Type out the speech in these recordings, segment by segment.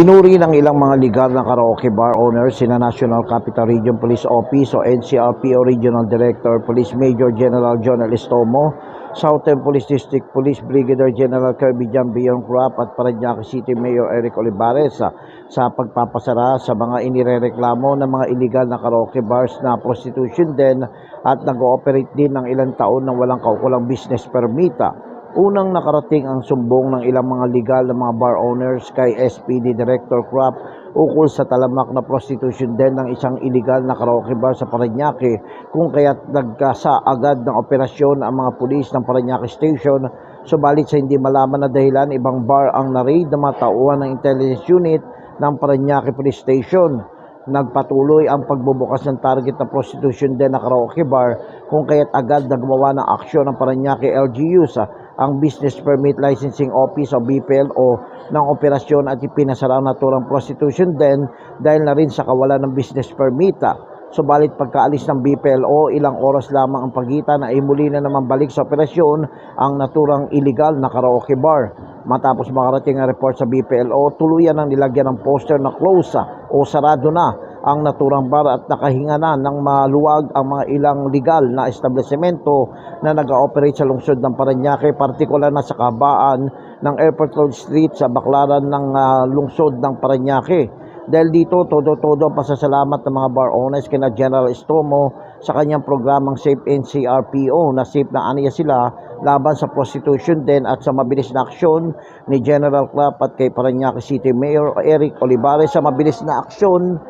Pinuri ng ilang mga legal na karaoke bar owners sina National Capital Region Police Office o NCRPO Regional Director Police Major General John Elistomo, Southern Police District Police Brigadier General Kirby Jambion Crap at Parañaque City Mayor Eric Olivares sa pagpapasara sa mga inirereklamo ng mga illegal na karaoke bars na prostitution din at nag-ooperate din ng ilang taon ng walang kaukulang business permita. Unang nakarating ang sumbong ng ilang mga legal na mga bar owners kay SPD Director Crop ukol sa talamak na prostitution din ng isang illegal na karaoke bar sa Parañaque kung kaya't nagkasa agad ng operasyon ang mga pulis ng Parañaque Station. Subalit sa hindi malaman na dahilan ibang bar ang na-raid ng mga tauhan ng intelligence unit ng Parañaque Police Station. Nagpatuloy ang pagbubukas ng target na prostitution din na karaoke bar kung kaya't agad nagmawa ng aksyon ng Parañaque LGU sa ang Business Permit Licensing Office o BPLO ng operasyon at ipinasara ang naturang prostitution din dahil na rin sa kawalan ng business permita. Subalit pagkaalis ng BPLO, ilang oras lamang ang pagitan na ay muli na naman balik sa operasyon ang naturang illegal na karaoke bar. Matapos makarating ang report sa BPLO, tuluyan ang nilagyan ng poster na close ah, o sarado na ang naturang bar at nakahinga na ng maluwag ang mga ilang legal na establishmento na nag-ooperate sa lungsod ng Parañaque, partikular na sa kabaan ng Airport Road Street sa baklaran ng ah, lungsod ng Parañaque. Dahil dito, todo-todo ang pasasalamat ng mga bar owners kina General Estomo sa kanyang programang Safe NCRPO na safe na aniya sila laban sa prostitution din at sa mabilis na aksyon ni General Clap at kay Parañaque City Mayor Eric Olivares sa mabilis na aksyon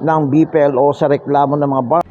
ng BPLO sa reklamo ng mga bar